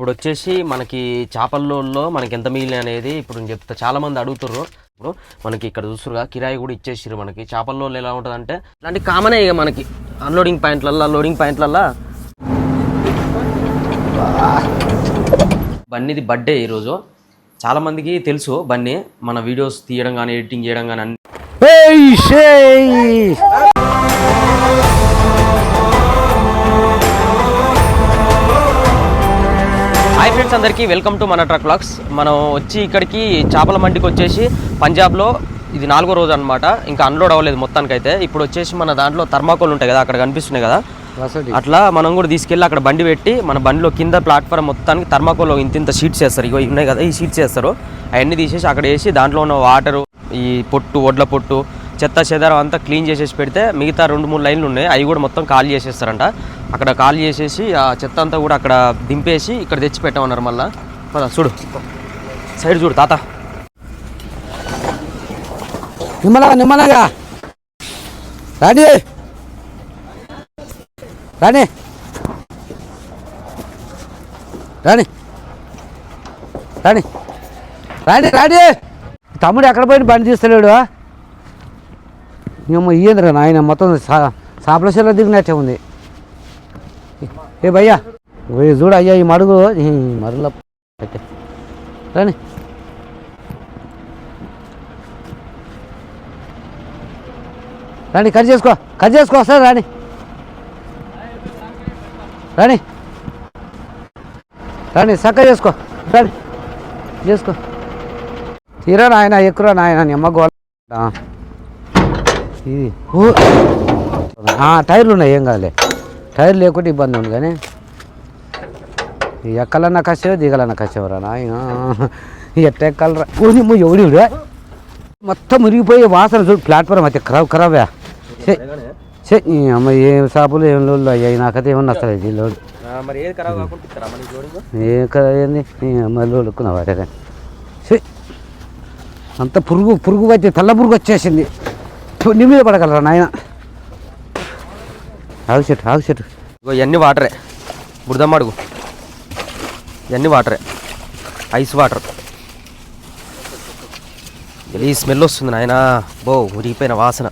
ఇప్పుడు వచ్చేసి మనకి చేపల్లో మనకి ఎంత మిగిలిన అనేది ఇప్పుడు నేను చెప్తా చాలామంది అడుగుతుర్రు. ఇప్పుడు మనకి ఇక్కడ చూస్తురుగా కిరాయి కూడా ఇచ్చేసారు మనకి. చేపల్లో ఎలా ఉంటుంది అంటే ఇలాంటి కామనే ఇక మనకి. అన్లోడింగ్ పాయింట్లల్లో లోడింగ్ పాయింట్లల్లో. బన్నీది బర్త్డే ఈరోజు. చాలామందికి తెలుసు బన్నీ మన వీడియోస్ తీయడం కానీ ఎడిటింగ్ చేయడం కానీ అన్ని. హాయ్ ఫ్రెండ్స్ అందరికీ వెల్కమ్ టు మన ట్రక్ బ్లాగ్స్ మనం వచ్చి ఇక్కడికి చేపల మండికి వచ్చేసి పంజాబ్లో ఇది నాలుగో రోజు అనమాట ఇంకా అన్లోడ్ అవ్వలేదు మొత్తానికైతే. ఇప్పుడు వచ్చేసి మన దాంట్లో థర్మాకోల్ ఉంటాయి కదా అక్కడ కనిపిస్తున్నాయి కదా. అట్లా మనం కూడా తీసుకెళ్ళి అక్కడ బండి పెట్టి మన బండిలో కింద ప్లాట్ఫామ్ మొత్తానికి థర్మాకోల్ ఇంత ఇంత షీట్స్ వేస్తారు ఇగో ఇవి ఉన్నాయి కదా ఈ షీట్స్ వేస్తారు అవన్నీ తీసేసి అక్కడ వేసి దాంట్లో ఉన్న వాటరు ఈ పొట్టు వడ్ల పొట్టు చెత్త చెదారం అంతా క్లీన్ చేసేసి పెడితే మిగతా రెండు మూడు లైన్లు ఉన్నాయి. అవి కూడా మొత్తం ఖాళీ చేసేస్తారంట. అక్కడ ఖాళీ చేసేసి ఆ చెత్త అంతా కూడా అక్కడ దింపేసి ఇక్కడ తెచ్చి పెట్టమన్నారు మళ్ళీ. పద, చూడు. సైడ్ చూడు తాత. నిమ్మలగా నిమ్మలగా. రాణి. రాణి. రాణి. రాణి. రాణి రాణి. తమ్ముడు ఎక్కడ పోయిన బండి తీస్తలేడు? ఏమో ఇయ్యందిరా నాయన మొత్తం సా దిగినట్టే ఉంది. ఏ భయ్యా చూడు అయ్యా ఈ మడుగు ఈ రాని. రాణి కట్ చేసుకో కట్ చేసుకో సార్ రాణి రాణి రాణి చక్క చేసుకో రాణి చేసుకో. తీరా నాయన ఎక్కురా నాయన నీ గోళ ఇది. టైర్లు ఉన్నాయి ఏం కాదులే. టైర్ లేకుంటే ఇబ్బంది ఉంది కానీ. ఎక్కలన్నా కష్టమే దిగలన్నా కష్టమరా ఎట్ట ఎక్కాలరా? ఊరి ఎవడి మొత్తం మురిగిపోయి వాసన చూడు ప్లాట్ఫామ్ అయితే ఖరాబ్ ఖరాబే అమ్మ ఏం షాపులు ఏం లోళ్ళు అయ్యాయి నాకైతే ఏమన్నా వస్తుంది ఈ లోడు ఏ కదా ఏంది? ఈ అమ్మ లోడుకున్నా వారే కానీ ఛే, అంత పురుగు పురుగు వచ్చి తెల్ల పురుగు వచ్చేసింది. నీ మీద పడగలరా నాయన? ఆగు చెట్టు ఆగు చెట్టు. ఇగో ఇవన్నీ వాటరే. బురదమ్మడుగు ఇవన్నీ వాటరే. Ice water. ఈ స్మెల్ వస్తుంది నాయన. బో ఉరిగిపోయిన వాసన.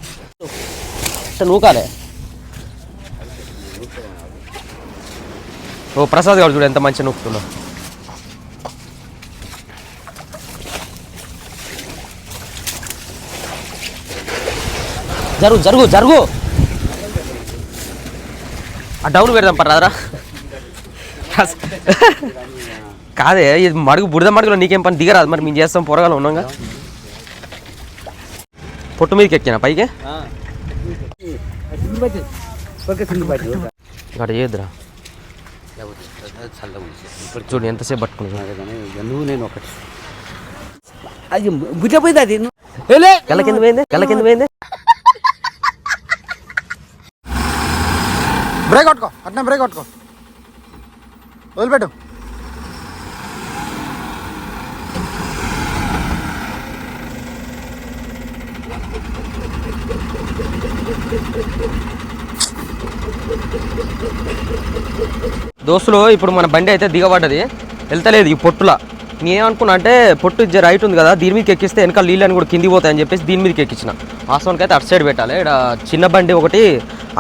నూకాలే ఓ ప్రసాద్ గారు చూడు ఎంత మంచిగా నూకుతున్నావు జరుగు జరుగు జరుగు. ఆ డౌన్ పెడదాం పర్రాదరా కాదే ఇది మడుగు బురద మడుగులో నీకేం పని? దిగరాదు మరి మేము చేస్తాం పొరగాలు ఉన్నాగా. పొట్టు మీదకి ఎక్కినా పైకి? ఇక్కడ చేయొద్దురా చూడు ఎంతసేపు పట్టుకున్నా నువ్వు నేను ఒకటి అది. బుద్ధపోయింది అది కింద పోయింది కింద పోయింది. బ్రేక్ కొట్టుకో అట్నే బ్రేక్ కొట్టుకో. వదిలిపెట్టు. దోస్తులు ఇప్పుడు మన బండి అయితే దిగబడ్డది. వెళ్తలేదు ఈ పొట్టులా. నేనేమనుకున్నా అంటే పొట్టు రైట్ ఉంది కదా దీని మీదకి ఎక్కిస్తే వెనకాల నీళ్ళని కూడా కింది పోతాయని చెప్పేసి దీని మీదకి ఎక్కించిన. వాస్తవానికి అయితే అటు సైడ్ పెట్టాలి. ఇక్కడ చిన్న బండి ఒకటి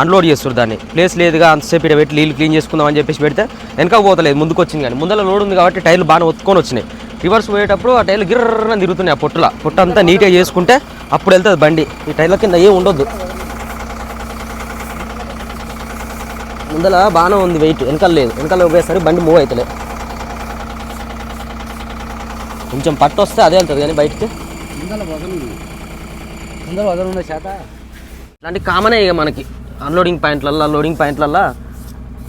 అన్లోడ్ చేస్తారు దాన్ని. ప్లేస్ లేదుగా అంతసేపు ఇక్కడ పెట్టి నీళ్ళు క్లీన్ చేసుకుందాం అని చెప్పేసి పెడితే వెనక పోతలేదు ముందుకు వచ్చింది కానీ. ముందర లోడ్ ఉంది కాబట్టి టైర్లు బాగా ఒత్తుకొని వచ్చినాయి. రివర్స్ పోయేటప్పుడు ఆ టైర్లు గిర్రని తిరుగుతున్నాయి ఆ పొట్టుల పొట్టు అంతా నీట్గా చేసుకుంటే అప్పుడు వెళ్తుంది బండి ఈ టైర్ల కింద ఏం ఉండొద్దు ముందల బాగానే ఉంది వెయిట్ వెనకాల లేదు వెనకాల పోయేసరికి బండి మూవ్ అవుతలేదు కొంచెం పట్టు వస్తే అదే వెళ్తుంది కానీ బయటికి? అందరూ చేత. ఇలాంటి కామనే ఇక మనకి. అన్లోడింగ్ పాయింట్లల్లో లోడింగ్ పాయింట్లల్లో.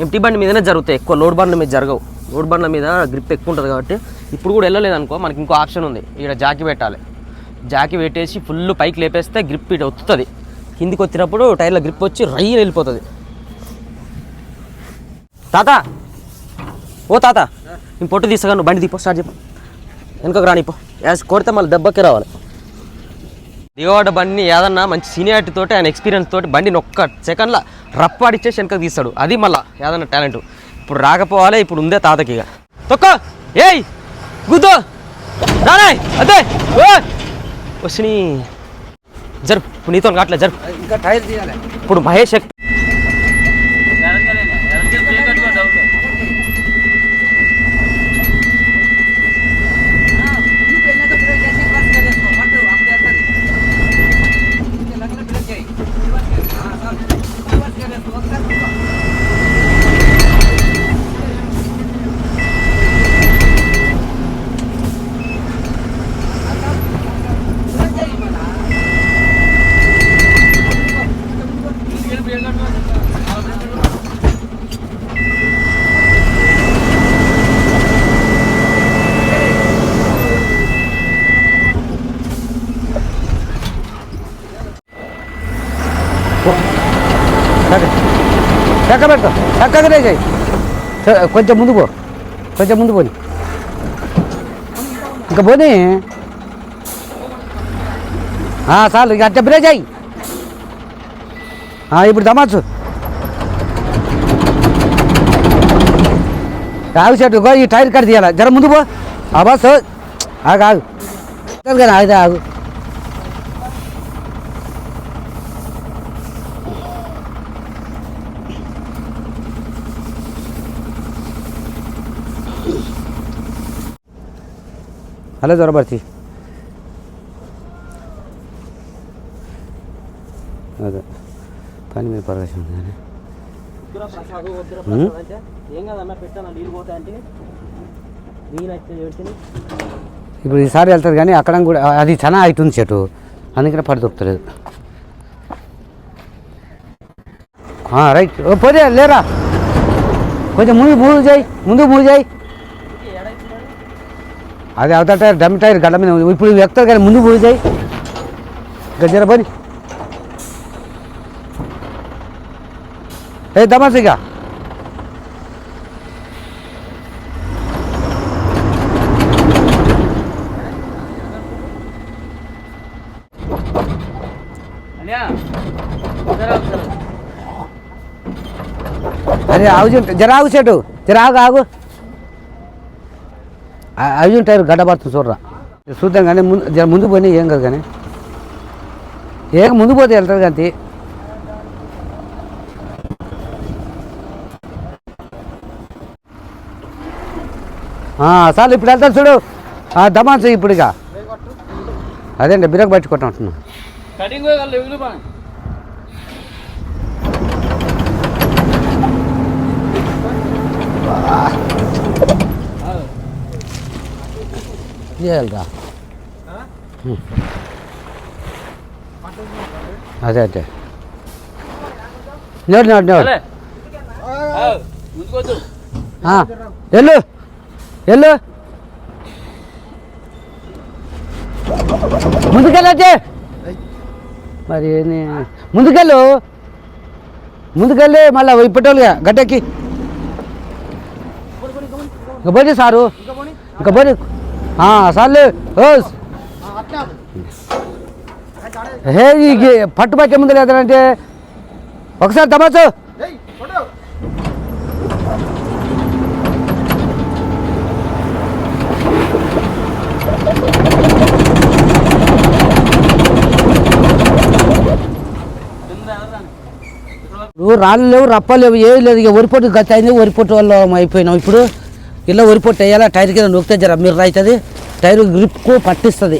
ఎంటీ బండి మీదనే జరుగుతాయి ఎక్కువ. లోడ్ బండ్ల మీద జరగవు. లోడ్ బండ్ల మీద గ్రిప్ ఎక్కువ ఉంటుంది కాబట్టి ఇప్పుడు కూడా వెళ్ళలేదు అనుకో మనకి ఇంకో ఆప్షన్ ఉంది. ఇక్కడ జాకి పెట్టాలి. జాకి పెట్టేసి ఫుల్ పైకి లేపేస్తే గ్రిప్ ఇటు వస్తుంది కిందికి వచ్చినప్పుడు టైర్ల గ్రిప్ వచ్చి రయ్యి వెళ్ళిపోతుంది. తాత! ఓ తాత! నేను పొట్టు తీసగా నువ్వు బండి దీపో స్టార్ట్ చెప్పు వెనకకు రానిపో యాస్ కొడితే మళ్ళీ దెబ్బకే రావాలి. దిగవాడ బండిని ఏదన్నా మంచి సీనియారిటీ తోటి ఆయన ఎక్స్పీరియన్స్ తోటి బండిని ఒక్క సెకండ్లో రప్పాడిచ్చేసి వెనకకు తీస్తాడు. అది మళ్ళా ఏదన్నా టాలెంట్ ఇప్పుడు రాకపోవాలి ఇప్పుడు ఉందే తాతకి ఇక. తొక్క! ఏయ్! గుద్దు! రానాయ్ అదే! ఓ! వచ్చిని జరుపు. నీతో కాట్లే జరుపు. ఇంకా టైర్ తీయాలి. ఇప్పుడు మహేష్ ఎక్- పెట్టుకో చక్కగానే చేయి కొంచెం ముందు పో కొంచెం ముందు పోని. ఇంకా పోనీ. ఆ, చాలు ఇక అట్ట బ్రేజ్ అయ్యి ఇప్పుడు దమాచు ఆగు చెట్టు ఈ టైర్ కట్ తీయాలి. జర ముందు పో. ఆ బస్ ఆగు ఆగు. కానీ ఆగు. హలో జ్వరభర్తి అదే పని మీద పరవేశం ఉంది కానీ ఉమ్. ఏం కదన్నా పెట్టాను నీళ్ళు పోతా అంటే నేనైతే ఏడ్చిని ఇప్పుడు ఈసారి వెళ్తుంది కానీ అక్కడ కూడా అది చాలా అవుతుంది చెట్టు అందుకనే పడి దొరుకుతలేదు ఆ, రైట్ ఓ, పోతే లేరా కొంచెం ముందు మూవ్ చేయి ముందు మూవ్ చేయి అది అవతల టైర్ డమ్ టైర్ గడ్డ మీద ఉంది. ఇప్పుడు ఎక్కుతుంది కానీ ముందు మూవ్ చేయి గజ్జర పని ఏ దమాసిగా అరే ఆగు చెట్టు జర ఆగు చెట్టు. జర ఆగు ఆగు. ఆ- అవి టైర్ గడ్డ పడుతుంది చూడరా. చూద్దాం కానీ ముందు ముందు పోయినా ఏం కాదు కానీ. ఏం ముందు పోతే వెళ్తుంది కానీ సార్ ఇప్పుడు వెళ్తాను చూడు. దమాన్ చెయ్యి ఇప్పుడు ఇక అదేండి బిరక్ బట్టి కొట్టమంటున్నా కటింగ్ ఎగులు పా చేయాలిరా. అదే అదే. నోడు నోడు నోడు. వెళ్ళు. వెళ్ళు. ముందుకెళ్ళచ్చే మరి? ముందుకెళ్ళు. ముందుకెళ్ళి మళ్ళీ ఇప్పటోళ్ళుగా గడ్డెక్కి ఇంకా పోనీ సారు ఇంకా పోనీ. ఆ, సార్లు హే ఈ పట్టు పట్టే ముందు లేదంటే ఒకసారి తమాచు నువ్వు రాళ్ళు లేవు రప్పలేవు ఏవి లేదు ఇక వరిపొట్టు గత అయింది వరిపొట్టు వల్ల అయిపోయినాం ఇప్పుడు. ఇలా వరిపొట్టు వేయాలా టైర్ కింద నొక్కితే జర మీరు అవుతుంది. టైర్ గ్రిప్కు పట్టిస్తుంది.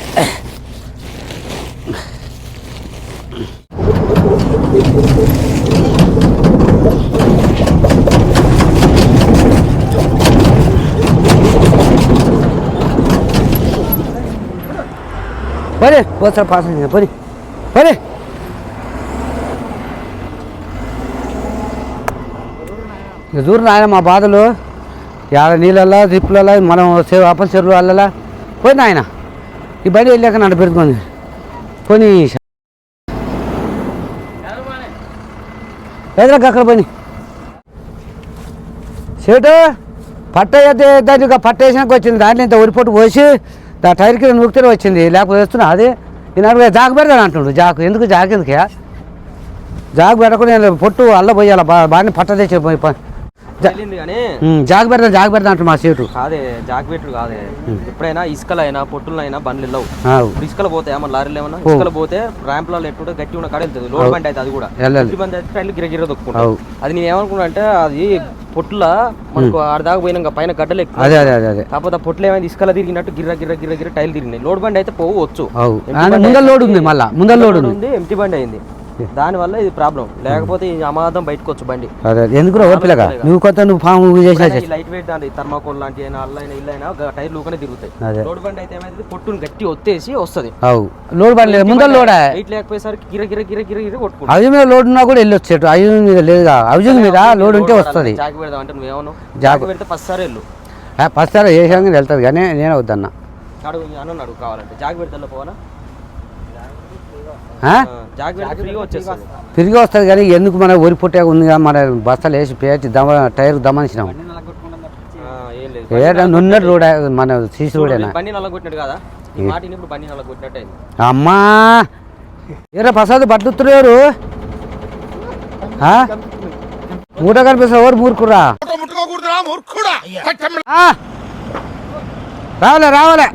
పని పోతా పాస్ పరి పని. ఇక దూరం ఆయన మా బాధలు. యాడ నీళ్ళల్లో దిప్పులలో మనం చెరు అప్పల చెరువు వాళ్ళలా పోయింది ఆయన ఈ బండి వెళ్ళాక నన్ను పెట్టుకుంది పోనీ ఎదురకు అక్కడ పోయి? సేటు పట్ట అయితే దాన్ని ఇక పట్ట వేసినాక వచ్చింది. దాంట్లో ఇంత ఒడిపోటు పోసి దా టైర్కి కింద నూకితే వచ్చింది. లేకపోతే వస్తున్నా అది. నేను జాకు పెడతాను అంటున్నాడు జాకు. ఎందుకు జాకు? ఎందుకే జాకు పెట్టకుండా పొట్టు అల్ల పోయాల బా బాగానే పట్ట తెచ్చి జాగ పెడతా జాగ పెడతా అంటారు మా సీటు. కాదే జాగ్బెట్లు కాదే. ఎప్పుడైనా ఇసుకలు అయినా పొట్టులు అయినా బండ్లు. ఇప్పుడు ఇసుకలు పోతే మన లారీలు ఏమన్నా? ఇసుకలు పోతే ర్యాంప్లలో ఎట్టుంటే గట్టి ఉన్న కాడ వెళ్తుంది. లోడ్ బండి అయితే అది కూడా. బండి అయితే టైర్లు గిర గిర దొక్కుంటావు. అది నేను ఏమనుకున్నా అంటే అది పొట్టుల మనకు ఆడ దాకా పోయినాక పైన గడ్డలు ఎక్కువ. అదే అదే అదే కాకపోతే పొట్లు ఏమైంది? ఇసుకలు తిరిగినట్టు గిర్ర గిర్ర గిర్ర గిర్ర టైర్లు తిరిగినాయి. లోడ్ బండి అయితే పోవచ్చు. ముందర లోడ్ ఉంది మళ్ళా. ముందర లోడ్ ఉంది ఎంటీ బండి అయింది? దానివల్ల ఇది ప్రాబ్లం. లేకపోతే ఈ అమాదం బయటకు వచ్చు బండి. అదే ఎందుకు నువ్వు కొత్త నువ్వు ఫామ్ చేసినా లైట్ వెయిట్ దాని థర్మాకోల్ లాంటి అయినా అల్లైనా ఇల్లైనా గ- టైర్లు ఊకనే తిరుగుతాయి. లోడ్ బండి అయితే ఏమైతుంది? పొట్టుని గట్టి ఒత్తేసి వస్తుంది. అవు. లోడ్ బండి లేదు. ముందర లోడా? వెయిట్ లేకపోయేసరికి గిర గిర గిర గిర గిర కొట్టుకుంటాం అవి మీద లోడ్ ఉన్నా కూడా వెళ్ళొచ్చేటు అవి మీద లేదుగా అవి మీద లోడ్ ఉంటే వస్తుంది. జాకి పెడదాం అంటే నువ్వేమను జాకి. జాకి పెడితే ఫస్ట్ సారి వెళ్ళు. ఫస్ట్ సార్ ఏ విధంగా వెళ్తుంది. కానీ నేను వద్దన్నా. అడుగు అన్న అడుగు కావాలంటే. జాకి పెడితే పోనా ఆ? జాకి పెడితే ఫ్రీగా వచ్చేస్తుంది తిరిగి వస్తుంది కానీ ఎందుకు మన ఒరి పుట్టే ఉంది కదా మన బస్తాలు వేసి పేర్చి దమ టైర్ దమనిచ్చినాం ఆ, ఏం లేదు. ఏ నున్నట్టు రోడ్ మన సీసీ రోడేనా అమ్మా! ఏరా ప్రసాద్ ఉత్తరేవారు మూట కనిపిస్తుంది ఎవరు మూర్ఖురా ఆ. రావాలే రావాలే.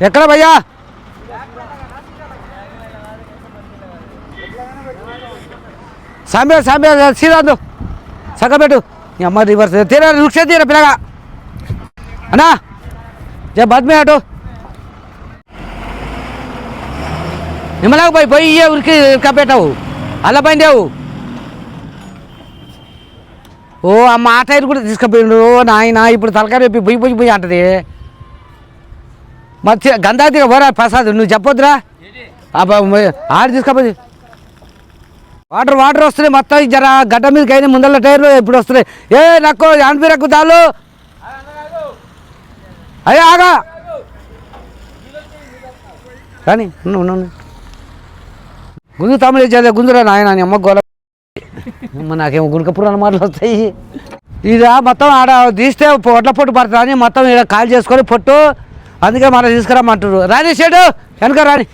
ఎక్కడ భయ్యా? సాంబే సాంబే సీరాదు సగబెట్టు నీ అమ్మ రివర్స్. తీరా రుక్షే తీరా పిల్లగా. అన్నా జే బద్మే ఆటో నిమ్మలాగా పోయి పోయి ఇయ్యే ఉరికి కప్పెట్టావు అలా పోయిందేవు ఓ అమ్మ ఆ టైర్ కూడా తీసుకుపోయిండు. ఓ నాయన ఇప్పుడు తలకాయ రేపి పోయి పోయి పోయి అంటది. మరి గంధాతిగా పోరా ప్రసాద్ నువ్వు చెప్పొద్దురా. ఆడ తీసుకపోయి. వాటర్ వాటర్ వస్తున్నాయి మొత్తం జర గడ్డ మీదకి అయినా ముందర టైర్లు ఇప్పుడు వస్తున్నాయి. ఏ నక్కో యాన్పీరకు దాలు అయ్యా ఆగా. కానీ ఉన్నాను ఉండు, తమ్ముడు గుంజు తమిళ ఇచ్చేది గుంజురా నాయన నీ అమ్మ గోల. నాకేమో గుణకపురాలు మాటలు వస్తాయి. ఇది మొత్తం ఆడ తీస్తే పొట్ల పొట్టు పడుతుంది అని మొత్తం ఇక్కడ కాల్ చేసుకొని పొట్టు అందుకే మనం తీసుకురామంటారు రాని షేడు వెనక రాని.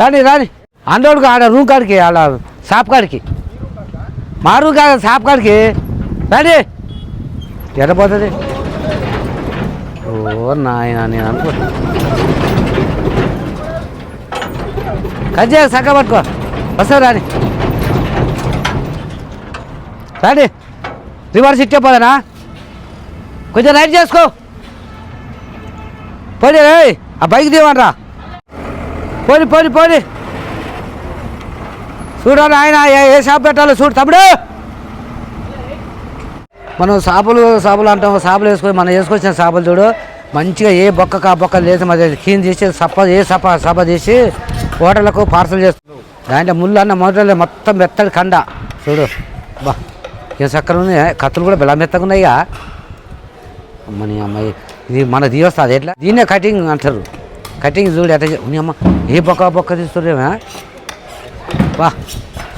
రాని రాని. అందోడుకు ఆడ రూమ్ కాడికి ఆడ షాప్ కాడికి. మా రూమ్ కాడ షాప్ కాడికి. రాని. ఎక్కడ పోతుంది? ఓ నాయన నేను అనుకో కజ్జా సగ్గ పట్టుకో. వస్తా రాని. రాని. రివర్స్ ఇచ్చే పోదనా? కొంచెం రైట్ చేసుకో. పోనీ రే ఆ బైక్ తీవనరా పోని పోని పోని. చూడండి ఆయన ఏ- షాప్ పెట్టాలో చూడు తమ్ముడు. మనం సాపులు సాపులు అంటాం సాపులు వేసుకొని మనం వేసుకొచ్చిన సాపులు చూడు. మంచిగా ఏ బొక్క కా బొక్క లేదు మరి క్లీన్ చేసి సప్ప ఏ సప సప చేసి హోటళ్ళకు పార్సల్ చేస్తాడు దాంట్లో ముళ్ళు అన్న మొదలు మొత్తం మెత్తడి కండ. చూడు. బా ఏం చక్కర ఉంది కత్తులు కూడా బెల్ల మెత్తగా ఉన్నాయిగా అమ్మని అమ్మాయి. ఇది మన తీయొస్తుంది ఎట్లా? దీన్నే కటింగ్ అంటారు. కటింగ్ చూడు ఎట్లా అమ్మ ఏ బొక్క బొక్క తీస్తురేమా బా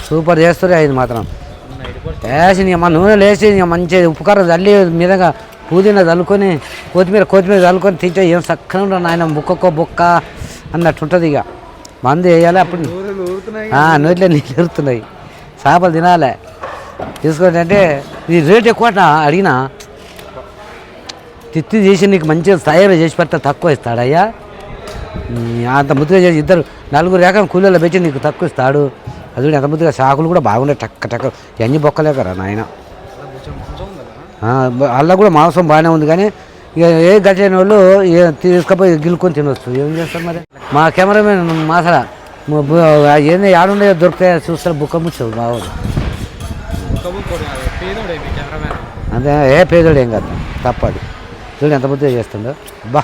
సూపర్ చేస్తురే ఇది మాత్రం. వేసి నీ అమ్మ నూనె లేచి మంచి ఉప్పు కారం చల్లి మీదగా పుదీనా చల్లుకొని కొత్తిమీర కొత్తిమీర చల్లుకొని తింటే ఏం చక్కగా ఉండదు నాయన బుక్కకో బుక్క అన్నట్టు ఉంటుంది ఇక. మందు వేయాలి అప్పుడు. నోట్లో నీళ్ళు ఎరుతున్నాయి చేపలు తినాలి. తీసుకోండి అంటే ఇది రేట్ ఎక్కువ అడిగినా. తిత్తి చేసి నీకు మంచిగా తయారు చేసి పెడితే తక్కువ ఇస్తాడయ్యా? అంత ముద్దుగా చేసి ఇద్దరు నలుగురు రేఖం కూలీలో పెట్టి నీకు తక్కువ ఇస్తాడు. అది ఎంత ముద్దుగా సాకులు కూడా బాగున్నాయి టక్క టక్క. ఎన్ని బొక్కలేకరా నాయన? అలా కూడా మాంసం బాగానే ఉంది కానీ ఇక ఏ గట్టిన వాళ్ళు ఏ తీసుకపోయి గిల్లుకొని తినొచ్చు. ఏం చేస్తారు మరి? మా కెమెరామెన్ మాసల ఏంది ఆడుండే దొరుకుతాయి చూస్తారు? బుక్క ముచ్చాడు బాగుంది. అదే ఏ పేదోడు ఏం కాదు తప్పదు. చూడండి ఎంత ముద్ద చేస్తుండో బా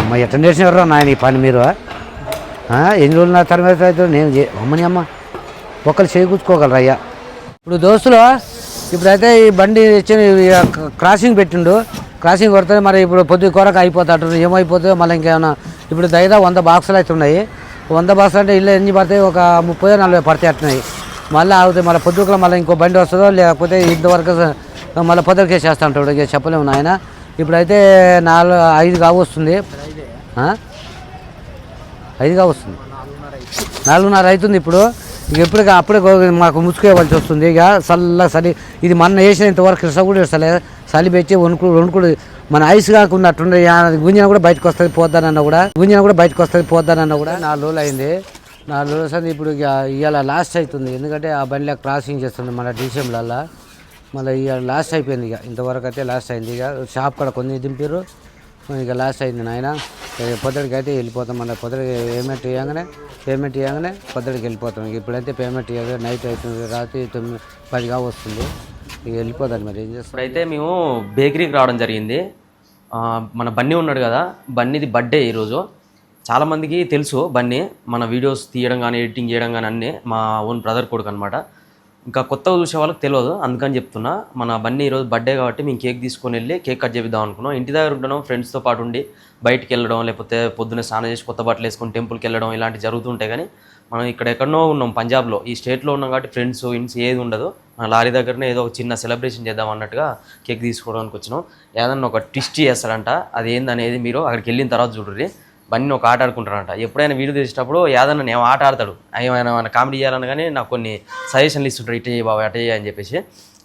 అమ్మ ఎట్ట నేర్చినారా నాయన ఈ పని మీరు ఎన్ని రోజులు నా తర్వాత అయితే నేను అమ్మని అమ్మ ఒక్కరు చేకూర్చుకోగలరు అయ్యా? ఇప్పుడు దోస్తులు ఇప్పుడైతే ఈ బండి ఇచ్చిన క్రాసింగ్ పెట్టిండు. క్రాసింగ్ కొడితే మరి ఇప్పుడు పొద్దు కొరకు అయిపోతాడు ఏమైపోతుందో మళ్ళీ ఇంకేమైనా. ఇప్పుడు దయదా వంద బాక్సులు అయితే ఉన్నాయి. వంద బాక్సులు అంటే ఇల్లు ఎన్ని పడతాయి? ఒక ముప్పై నలభై పడతాయి అట్టున్నాయి మళ్ళీ ఆగుతాయి మళ్ళీ పొద్దుకలో మళ్ళీ ఇంకో బండి వస్తుందో లేకపోతే ఇంతవరకు మళ్ళీ పొద్దుకే చేస్తా ఉంటాడు. ఇంకా చెప్పలేము నాయన. ఇప్పుడైతే నాలుగు ఐదు కావు వస్తుంది. ఆ? ఐదుగా వస్తుంది. నాలుగున్నర అవుతుంది ఇప్పుడు. ఇక ఎప్పుడు అప్పుడే మాకు ముసుకేయవలసి వస్తుంది. ఇక చల్ల చలి ఇది మన వేసిన ఇంతవరకు కృష్ణ కూడా చలి చలి పెట్టి వణుకు వణుకుడు. మన ఐస్ కాకున్నట్టుండే గుంజన కూడా బయటకు వస్తుంది పోద్దానన్న కూడా. గుంజన కూడా బయటకు వస్తుంది పోద్దానన్న కూడా. నాలుగు రోజులు అయింది. నాలుగు రోజులు ఇప్పుడు ఇక ఇవాళ లాస్ట్ అవుతుంది. ఎందుకంటే ఆ బండిలో క్రాసింగ్ చేస్తుంది మన డిసెంబర్లో మళ్ళీ ఇక లాస్ట్ అయిపోయింది ఇక. ఇంతవరకు అయితే లాస్ట్ అయింది ఇక. షాప్ కూడా కొన్ని దింపారు ఇక లాస్ట్ అయింది నాయన. పొద్దుడికి అయితే వెళ్ళిపోతాం మళ్ళీ. పొద్దుడికి పేమెంట్ ఇవ్వగానే పేమెంట్ ఇవ్వగానే పొద్దుడికి వెళ్ళిపోతాం. ఇక ఇప్పుడైతే పేమెంట్ ఇవ్వగా నైట్ అవుతుంది. రాత్రి తొమ్మిది పదిగా వస్తుంది. ఇక వెళ్ళిపోతాను మరి. ఏం చేస్తాం? అయితే మేము బేకరీకి రావడం జరిగింది. మన బన్నీ ఉన్నాడు కదా. బన్నీది బర్త్డే ఈరోజు. చాలామందికి తెలుసు బన్నీ. మన వీడియోస్ తీయడం కానీ ఎడిటింగ్ చేయడం కానీ అన్నీ మా ఓన్ బ్రదర్ కొడుకు అనమాట ఇంకా కొత్తగా చూసే వాళ్ళకి తెలియదు అందుకని చెప్తున్నా మన బన్నీ ఈరోజు బర్త్డే కాబట్టి మేము కేక్ తీసుకొని వెళ్ళి కేక్ కట్ చేద్దాం అనుకున్నాం. ఇంటి దగ్గర ఉండడం ఫ్రెండ్స్తో పాటు ఉండి బయటికి వెళ్ళడం లేకపోతే పొద్దున్నే స్నానం చేసి కొత్త బట్టలు వేసుకొని టెంపుల్కి వెళ్ళడం ఇలాంటివి జరుగుతుంటాయి కానీ మనం ఇక్కడ ఎక్కడో ఉన్నాం పంజాబ్లో. ఈ స్టేట్లో ఉన్నాం కాబట్టి ఫ్రెండ్స్ ఇన్స్ ఏది ఉండదు. మన లారీ దగ్గరనే ఏదో ఒక చిన్న సెలబ్రేషన్ చేద్దాం అన్నట్టుగా కేక్ తీసుకోవడానికి వచ్చినాం. ఏదన్నా ఒక ట్విస్ట్ చేస్తాడంట. అది ఏందనేది మీరు అక్కడికి వెళ్ళిన తర్వాత చూడండి. బన్నీ ఒక ఆట ఆడుకుంటారంట ఎప్పుడైనా వీడియో తీసేటప్పుడు యాదన్న నేను ఆట ఆడతాడు. ఏమైనా ఏమైనా కామెడీ చేయాలని కానీ నాకు కొన్ని సజెషన్లు ఇస్తుంటాడు. ఇట్ట చేయి బాబా చేయి అని చెప్పేసి.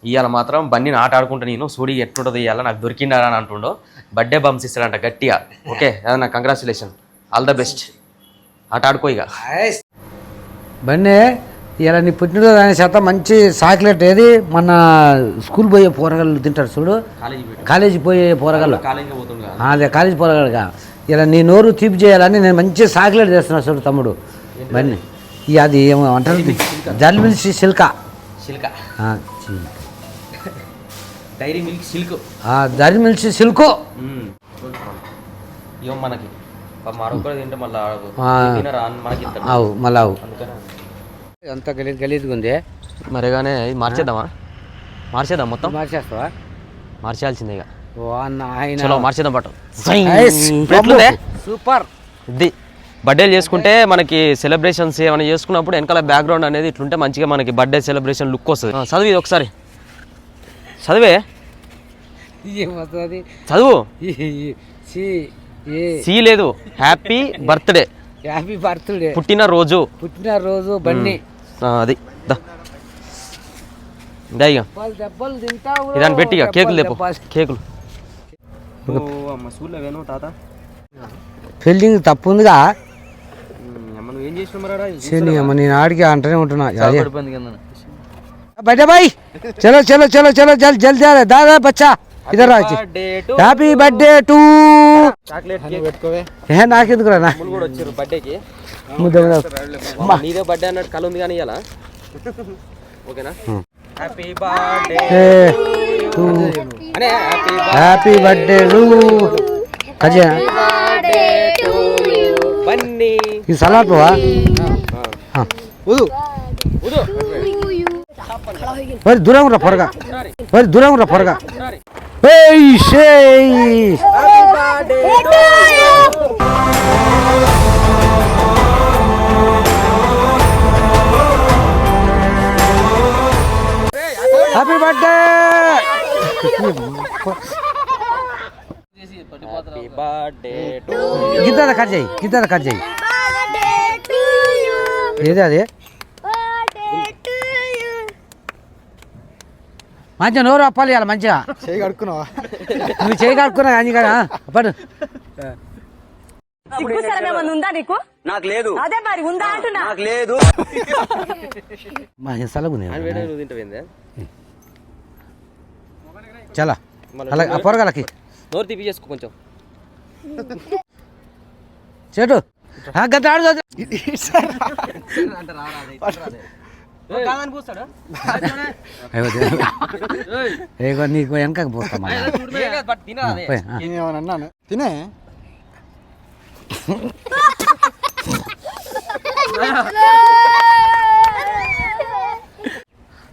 ఇవాళ మాత్రం బన్నీని ఆట ఆడుకుంటా నేను. సూడి ఎట్లుంటుందో ఇవాళ నాకు దొరికిండా అని అంటుండో. బర్త్డే బంప్స్ ఇస్తాడంట గట్టిగా. ఓకే ఏదన్నా కంగ్రాచులేషన్ ఆల్ ద బెస్ట్ ఆట ఆడుకో ఇక బండి ఇలా నీ పుట్టినరోజు అనే శాతం మంచి చాక్లెట్ ఏది? మన స్కూల్ పోయే పోరగాళ్ళు తింటారు చూడు. కాలేజీ పోయే పోరగాళ్ళు. అదే కాలేజీ పోరగాడుగా ఇలా నీ నోరు తీపి చేయాలని నేను మంచి చాక్లెట్ చేస్తున్నా చూడు తమ్ముడు. ఇక అది ఏమో అంటారు జల్మిల్సి సిల్కా. సిల్క్. చి- డైరీ మిల్క్ సిల్క్. ఆ, జల్మిల్సి సిల్కో. ఇవ్వ మనకి. మళ్ళీ అవు అవు అంత గలీజ్ గలీజ్గా ఉంది. మరిగానే మార్చేద్దామా? మార్చేద్దాం మొత్తం? మార్చేస్తావా? మార్చేయాల్సిందే ఇక. చలో మార్చేద్దాం? సూపర్. ఇది బర్త్డేలు చేసుకుంటే మనకి సెలబ్రేషన్స్ ఏమైనా చేసుకున్నప్పుడు వెనకాల బ్యాక్గ్రౌండ్ అనేది ఇట్లుంటే మంచిగా మనకి బర్త్డే సెలబ్రేషన్ లుక్ వస్తుంది. చదివి ఇది ఒకసారి. చదివే? చదువు? సి లేదు. హ్యాపీ బర్త్డే హ్యాపీ బర్త్డే పుట్టిన రోజు. పుట్టినరోజు బండి అది. ఇక ఇదాన్ని పెట్టి ఇక కేకులు తెప్పు. దెబ్బలు. కేకులు. తాత. ఫీల్డింగ్ తప్పు ఉందిగా నువ్వు ఏం నేను ఆడికి అంటనే ఉంటున్నా. బయట బాయ్ చలో చలో చలో చలో జల్ జల్ జల్. దాదా బచ్చా. ఇద్దరు రాచి happy birthday to chocolate cake ఏ నాకెందుకు రా అమ్ములు కూడా వచ్చారు బర్త్డేకి. ముద్ద ముద్ద. నీదే బర్త్డే అన్నట్టు కళ ఉంది కానీ ఇలా ఓకేనా. Happy birthday to happy happy birthday to Ajay Bunny ఇది సలాడ్ పోవా మరి దూరం రా పొరగా మరి దూరం రా పొరగా ఏయ్ షేయ్ happy birthday happy birthday cut చేయి గిద్ద కట్ చేయి. ఏది అది? మంచిగా నోరు అప్పాలి ఇవాళ మంచిగా. చేయి కడుక్కున్నావా? నువ్వు చేయి కడుక్కున్నా కానీ కదా? పడు. సిగ్గు శరమేమన్నా ఉందా నీకు? నాకు లేదు. అదే మరి ఉందా అంటున్నా. నువ్వు తింటావేందే? చాలా. అలాగే ఆ పొరగాలకి నోరు చేసుకో కొంచెం చెటు ఆ గత ఆడు. ఏగో నీకు వెనకకి పోతాం పోయి, ఆ. నేనేమన్నా అన్నాను తినే ఈ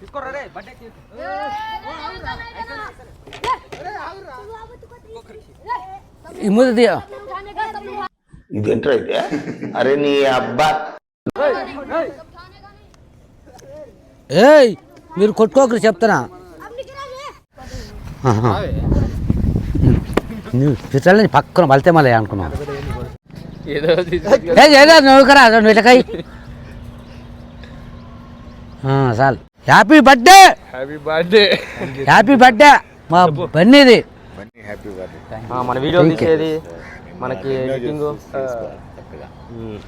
అయితే? అరే నీ అబ్బా. ఏయ్ మీరు కొట్టుకోకరు చెప్తానా ఆహా. నువ్వు పిచ్చలని పక్కన బలితే మళ్ళీ అనుకున్నావు. ఏదో నువ్వుకరా రెండు ఇటకాయ చాలు. Happy birthday happy birthday happy birthday మా బన్నీది. ఆ, మన వీడియోలు తీసేది మనకి ఎడిటింగ్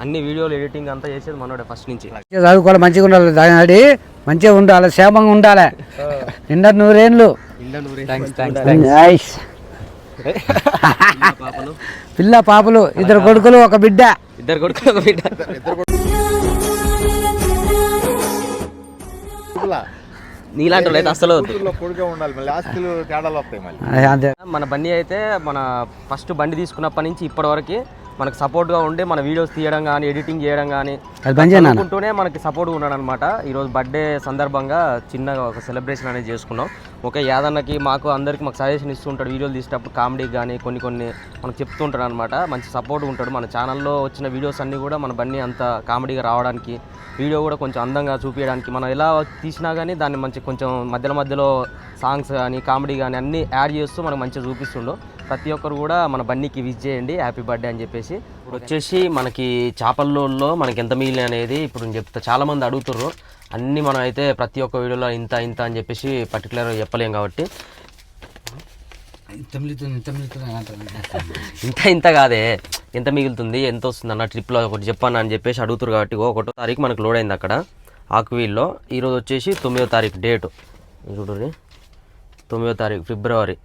అన్ని వీడియోలు ఎడిటింగ్ అంతా చేసేది మనోడే ఫస్ట్ నుంచి. చదువుకోవాలి మంచిగా ఉండాలి దాని ఆడి మంచిగా ఉండాలి క్షేమంగా ఉండాలి. నిండా నూరేళ్ళు. నైస్. పాపలు? పిల్ల పాపలు ఇద్దరు కొడుకులు ఒక బిడ్డ. ఇద్దరు కొడుకులు ఒక బిడ్డ. నీలాంటి వాళ్ళు అయితే అసలు అంతే మన బండి అయితే మన ఫస్ట్ బండి తీసుకున్నప్పటి నుంచి ఇప్పటి వరకు మనకు సపోర్ట్గా ఉండి మన వీడియోస్ తీయడం కానీ ఎడిటింగ్ చేయడం కానీ అనుకుంటూనే మనకి సపోర్ట్ ఉన్నాడు అనమాట ఈరోజు బర్త్డే సందర్భంగా చిన్నగా ఒక సెలబ్రేషన్ అనేది చేసుకున్నాం. ఓకే యాదన్నకి మాకు అందరికి మాకు సజెషన్ ఇస్తూ ఉంటాడు వీడియోలు తీసేటప్పుడు కామెడీ కానీ కొన్ని కొన్ని మనకు చెప్తూ ఉంటాడు అనమాట మంచి సపోర్ట్ ఉంటాడు. మన ఛానల్లో వచ్చిన వీడియోస్ అన్నీ కూడా మన బండి అంత కామెడీగా రావడానికి వీడియో కూడా కొంచెం అందంగా చూపించడానికి మనం ఎలా తీసినా కానీ దాన్ని మంచి కొంచెం మధ్యలో మధ్యలో సాంగ్స్ కానీ కామెడీ కానీ అన్నీ యాడ్ చేస్తూ మనకు మంచిగా చూపిస్తుండు. ప్రతి ఒక్కరు కూడా మన బన్నీకి విజ్ చేయండి హ్యాపీ బర్త్డే అని చెప్పేసి. ఇప్పుడు వచ్చేసి మనకి చేపల్లో మనకి ఎంత మిగిలిన అనేది ఇప్పుడు నేను చెప్తా. చాలా మంది అడుగుతుర్రు. అన్నీ మనం అయితే ప్రతి ఒక్క వీడియోలో ఇంత ఇంత అని చెప్పేసి పర్టికులర్గా చెప్పలేం కాబట్టి. ఇంత ఇంత కాదే. ఎంత మిగులుతుంది ఎంత వస్తుంది అన్న ట్రిప్లో ఒకటి చెప్పాను అని చెప్పేసి అడుగుతారు కాబట్టి ఒకటో తారీఖు మనకు లోడ్ అయింది అక్కడ. ఆకువీల్లో ఈరోజు వచ్చేసి తొమ్మిదో తారీఖు డేటు చూడండి తొమ్మిదో తారీఖు ఫిబ్రవరి.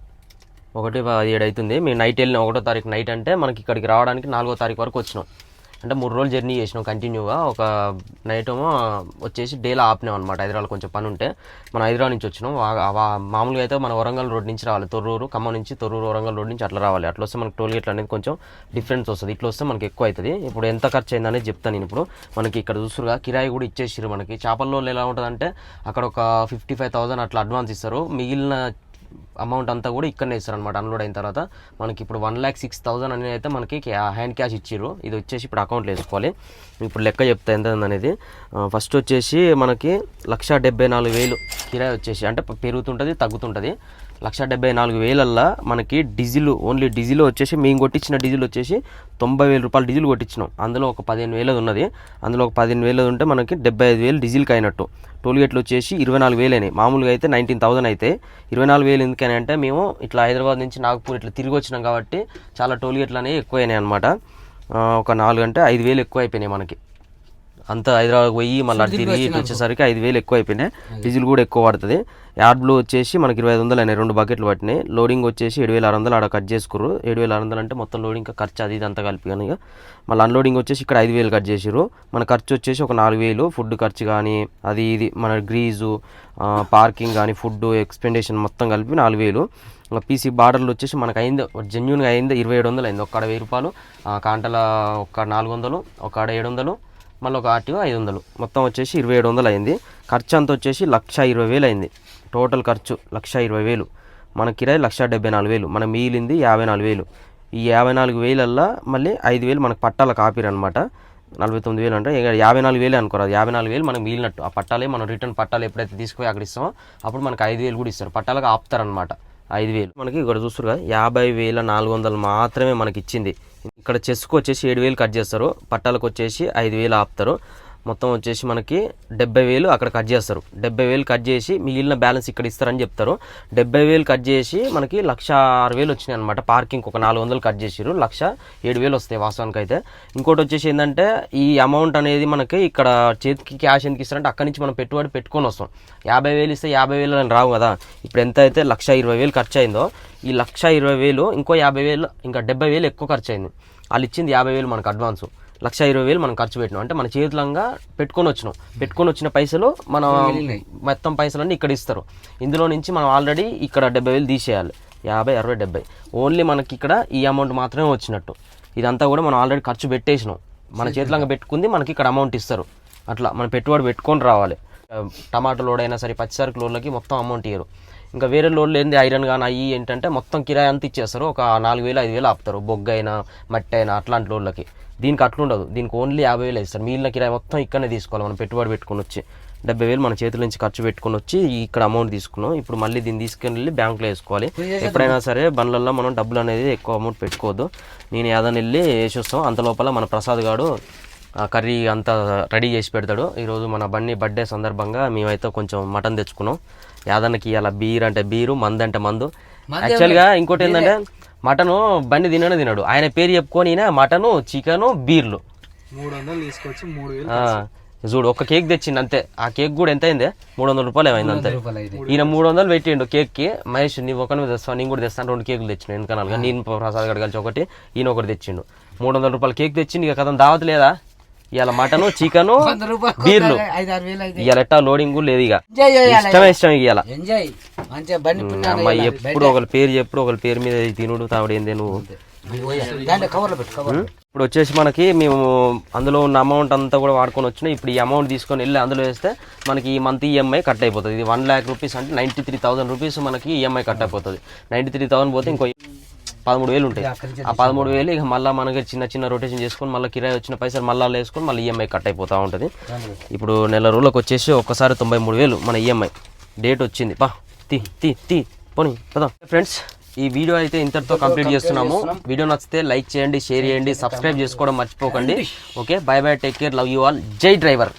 ఒకటి పదిహేడు అవుతుంది. మేము నైట్ వెళ్ళిన ఒకటో తారీఖు నైట్ అంటే మనకి ఇక్కడికి రావడానికి నాలుగో తారీఖు వరకు వచ్చినాం. అంటే మూడు రోజులు జర్నీ చేసినాం కంటిన్యూగా ఒక నైట్ ఏమో వచ్చేసి డేలో ఆపినాం అనమాట హైదరాబాద్ కొంచెం పని ఉంటే మనం హైదరాబాద్ నుంచి వచ్చినాం. మామూలుగా అయితే మన వరంగల్ రోడ్ నుంచి రావాలి. తొర్రూరు ఖమ్మం నుంచి తొర్రూరు వరంగల్ రోడ్ నుంచి అట్లా రావాలి. అట్లా వస్తే మనకి టోల్ గేట్లు అనేది కొంచెం డిఫరెన్స్ వస్తుంది. ఇట్లా వస్తే మనకి ఎక్కువ అవుతుంది. ఇప్పుడు ఎంత ఖర్చు అయిందనేది చెప్తాను నేను ఇప్పుడు. మనకి ఇక్కడ చూసురుగా కిరాయి కూడా ఇచ్చేసారు మనకి. చేపల్లో ఎలా ఉంటుందంటే అక్కడ ఒక ఫిఫ్టీ ఫైవ్ థౌసండ్ అట్లా అడ్వాన్స్ ఇస్తారు. మిగిలిన అమౌంట్ అంతా కూడా ఇక్కడనే ఇస్తారు అనమాట అన్లోడ్ అయిన తర్వాత. మనకి ఇప్పుడు వన్ ల్యాక్ సిక్స్ థౌసండ్ అనేది అయితే మనకి హ్యాండ్ క్యాష్ ఇచ్చారు ఇది వచ్చేసి ఇప్పుడు అకౌంట్లో వేసుకోవాలి. ఇప్పుడు లెక్క చెప్తా ఎంత అనేది. ఫస్ట్ వచ్చేసి మనకి లక్ష డెబ్బై నాలుగు వేలు కిరాయి వచ్చేసి అంటే పెరుగుతుంటుంది తగ్గుతుంటుంది. లక్ష డెబ్బై నాలుగు వేలల్లా మనకి డీజిల్ ఓన్లీ డీజిల్ వచ్చేసి మేము కొట్టించిన డీజిల్ వచ్చేసి తొంభై వేల రూపాయలు డీజిల్ కొట్టించినాం. అందులో ఒక పదిహేను వేలది ఉన్నది. అందులో ఒక పదిహేను వేలది ఉంటే మనకి డెబ్బై ఐదు వేలు డీజిల్కి అయినట్టు. టోల్ గేట్లు వచ్చేసి ఇరవై నాలుగు వేలు అయినాయి మామూలుగా అయితే నైన్టీన్ థౌసండ్ అయితే. ఇరవై నాలుగు వేలు ఎందుకని అంటే మేము ఇట్లా హైదరాబాద్ నుంచి నాగపూర్ ఇట్లా తిరిగి వచ్చినాం కాబట్టి చాలా టోల్ గేట్లు అనేవి ఎక్కువ అయినాయి అనమాట ఒక నాలుగు అంటే ఐదు వేలు ఎక్కువ అయిపోయినాయి మనకి. అంత హైదరాబాద్ పోయి మళ్ళీ అటు తిరిగి ఇటు వచ్చేసరికి ఐదు వేలు ఎక్కువ అయిపోయినాయి డీజిల్ కూడా ఎక్కువ పడుతుంది. యాడ్ బ్లూ వచ్చేసి మనకి ఇరవై ఐదు వందలు అయినాయి. రెండు బకెట్లు పట్టినాయి. లోడింగ్ వచ్చేసి ఏడు వేల ఆరు వందలు ఆడ కట్ చేసుకుర్రు. ఏడు వేల ఆరు వందలు అంటే మొత్తం లోడింగ్ ఖర్చు అది ఇది అంతా కలిపి కానీ ఇక. మళ్ళీ అన్లోడింగ్ వచ్చేసి ఇక్కడ ఐదు వేలు కట్ చేసిర్రు. మన ఖర్చు వచ్చేసి ఒక నాలుగు వేలు. ఫుడ్ ఖర్చు కానీ అది ఇది మన గ్రీజు పార్కింగ్ కానీ ఫుడ్ ఎక్స్పెండేషన్ మొత్తం కలిపి నాలుగు వేలు. పీసీ బార్డర్లు వచ్చేసి మనకు అయింది జెన్యున్గా అయింది ఇరవై ఏడు వందలు అయింది. ఒక్కడ వెయ్యి రూపాయలు. కాంటల ఒక నాలుగు వందలు ఒక ఆడ ఏడు వందలు మళ్ళీ ఒక ఆర్టీఓ ఐదు వందలు. మొత్తం వచ్చేసి ఇరవై ఏడు వందలు అయింది. ఖర్చు అంత వచ్చేసి లక్ష ఇరవై వేలు అయింది. టోటల్ ఖర్చు లక్ష ఇరవై వేలు. మన కిరాయి లక్ష డెబ్బై నాలుగు వేలు. మన మిగిలింది యాభై నాలుగు వేలు. ఈ యాభై నాలుగు వేలల్లా మళ్ళీ ఐదు వేలు మనకు పట్టాల కాపీరు అనమాట నలభై తొమ్మిది వేలు అంటే యాభై నాలుగు వేలే అనుకోరాదు యాభై నాలుగు వేలు మనకు మిగిలినట్టు. ఆ పట్టాలే మనం రిటర్న్ పట్టాలు ఎప్పుడైతే తీసుకుపోయి అక్కడ ఇస్తామో అప్పుడు మనకు ఐదు వేలు కూడా ఇస్తారు. పట్టాలకు ఆపుతారనమాట ఐదు వేలు. మనకి ఇక్కడ చూస్తారు కదా యాభై వేల నాలుగు వందలు మాత్రమే మనకి ఇచ్చింది ఇక్కడ చెస్కు వచ్చేసి ఏడు వేలు కట్ చేస్తారు పట్టాలకు వచ్చేసి ఐదు వేలు ఆపుతారు. మొత్తం వచ్చేసి మనకి డెబ్బై వేలు అక్కడ కట్ చేస్తారు. డెబ్బై వేలు కట్ చేసి మిగిలిన బ్యాలెన్స్ ఇక్కడ ఇస్తారని చెప్తారు. డెబ్బై వేలు కట్ చేసి మనకి లక్ష ఆరు వేలు వచ్చినాయి అనమాట పార్కింగ్ ఒక నాలుగు వందలు కట్ చేసిరు లక్ష ఏడు వేలు వస్తాయి వాస్తవానికి అయితే ఇంకోటి వచ్చేసి ఏంటంటే ఈ అమౌంట్ అనేది మనకి ఇక్కడ చేతికి క్యాష్ ఎందుకు ఇస్తారంటే అక్కడి నుంచి మనం పెట్టుబడి పెట్టుకొని వస్తాం. యాభై వేలు ఇస్తే యాభై వేలు అని రావు కదా. ఇప్పుడు ఎంత అయితే లక్ష ఇరవై వేలు ఖర్చు అయిందో ఈ లక్ష ఇరవై వేలు ఇంకో యాభై వేలు ఇంకా డెబ్బై వేలు ఎక్కువ ఖర్చు అయింది. వాళ్ళు ఇచ్చింది యాభై వేలు మనకు అడ్వాన్సు. లక్ష ఇరవై వేలు మనం ఖర్చు పెట్టినాం. అంటే మన చేతులంగా పెట్టుకొని వచ్చినాం. పెట్టుకొని వచ్చిన పైసలు మనం మొత్తం పైసలన్నీ ఇక్కడ ఇస్తారు. ఇందులో నుంచి మనం ఆల్రెడీ ఇక్కడ డెబ్బై వేలు తీసేయాలి. యాభై అరవై డెబ్బై. ఓన్లీ మనకి ఇక్కడ ఈ అమౌంట్ మాత్రమే వచ్చినట్టు. ఇదంతా కూడా మనం ఆల్రెడీ ఖర్చు పెట్టేసినాం. మన చేతులంగా పెట్టుకుంది మనకి ఇక్కడ అమౌంట్ ఇస్తారు. అట్లా మనం పెట్టుబడి పెట్టుకొని రావాలి. టమాటా లోడ్ అయినా సరే పచ్చిసరికి లోడ్లకి మొత్తం అమౌంట్ ఇయ్యరు. ఇంకా వేరే లోడ్లు ఏంది? ఐరన్ కానీ అవి ఏంటంటే మొత్తం కిరాయి అంతా ఇచ్చేస్తారు. ఒక నాలుగు వేలు ఐదు వేలు ఆపుతారు. బొగ్గ అయినా మట్టి అయినా అట్లాంటి లోడ్లకి. దీనికి అట్లుండదు. దీనికి ఓన్లీ యాభై వేలు ఇస్తారు మిగిలిన కిరాయి మొత్తం ఇక్కడనే తీసుకోవాలి. మనం పెట్టుబడి పెట్టుకొని వచ్చి డెబ్బై వేలు మన చేతుల నుంచి ఖర్చు పెట్టుకొని వచ్చి ఇక్కడ అమౌంట్ తీసుకున్నాం. ఇప్పుడు మళ్ళీ దీన్ని తీసుకుని వెళ్ళి బ్యాంకులో వేసుకోవాలి. ఎప్పుడైనా సరే బండ్లలో మనం డబ్బులు అనేది ఎక్కువ అమౌంట్ పెట్టుకోవద్దు. నేను ఏదైనా వెళ్ళి వేసి వస్తాం అంత లోపల మన ప్రసాద్ ఆ కర్రీ అంతా రెడీ చేసి పెడతాడు. ఈరోజు మన బండి బర్త్డే సందర్భంగా మేమైతే కొంచెం మటన్ తెచ్చుకున్నాం. యాదన్నకి ఇలా బీర్ అంటే బీరు మందు అంటే మందు. యాక్చువల్గా ఇంకోటి ఏంటంటే మటను బండి తిననే తినడు. ఆయన పేరు చెప్పుకొని మటను చికెను బీర్లు. మూడు వందలు తీసుకొచ్చి మూడు చూడు ఒక కేక్ తెచ్చిండు అంతే. ఆ కేక్ కూడా ఎంత అయింది? మూడు వందల రూపాయలు ఏమైంది అంతే. ఈయన మూడు వందలు పెట్టిండు కేక్కి మహేష్ నీ ఒకరిని తెస్తాను నేను కూడా తెస్తాను. రెండు కేకులు తెచ్చిన వెనకనాలుగా నేను ప్రసాద్ గడి కలిసి ఒకటి ఈయన ఒకటి తెచ్చిండు. మూడు వందల రూపాయలు కేక్ తెచ్చిండు. ఇక కథం దావత్ లేదా? ఇవాళ మటను చికెను బీర్లు. ఇవాళ ఎట్టా లోడింగ్ లేదు ఇక ఇష్టమే ఇష్టం ఇవాళ అమ్మాయి ఎప్పుడు ఒకరి పేరు చెప్పుడు ఒకరి పేరు మీద తినుడు తావుడు ఏంది నువ్వు? ఇప్పుడు వచ్చేసి మనకి మేము అందులో ఉన్న అమౌంట్ అంతా కూడా వాడుకొని వచ్చినాయి ఇప్పుడు ఈ అమౌంట్ తీసుకొని వెళ్ళి అందులో వేస్తే మనకి ఈ మంత్ ఈఎంఐ కట్ అయిపోతుంది. ఇది వన్ ల్యాక్ రూపీస్ అంటే నైంటీ త్రీ థౌసండ్ రూపీస్ మనకి ఈఎంఐ కట్ అయిపోతుంది. నైంటీ త్రీ థౌసండ్ పోతే ఇంకో పదమూడు వేలు ఉంటాయి. ఆ పదమూడు వేలు ఇక మళ్ళీ మనకి చిన్న చిన్న రొటేషన్ చేసుకొని మళ్ళీ కిరాయి వచ్చిన పైసలు మళ్ళీ వేసుకొని మళ్ళీ ఈఎంఐ కట్ అయిపోతూ ఉంటుంది. ఇప్పుడు నెల రోజులకు వచ్చేసి ఒక్కసారి తొంభై మూడు వేలు మన ఈఎంఐ డేట్ వచ్చింది. పా తీ తీ తీ పోనీ పదా. ఫ్రెండ్స్ ఈ వీడియో అయితే ఇంతటితో కంప్లీట్ చేస్తున్నాము. వీడియో నచ్చితే లైక్ చేయండి షేర్ చేయండి సబ్స్క్రైబ్ చేసుకోవడం మర్చిపోకండి. Okay bye bye take care love you all జై డ్రైవర్.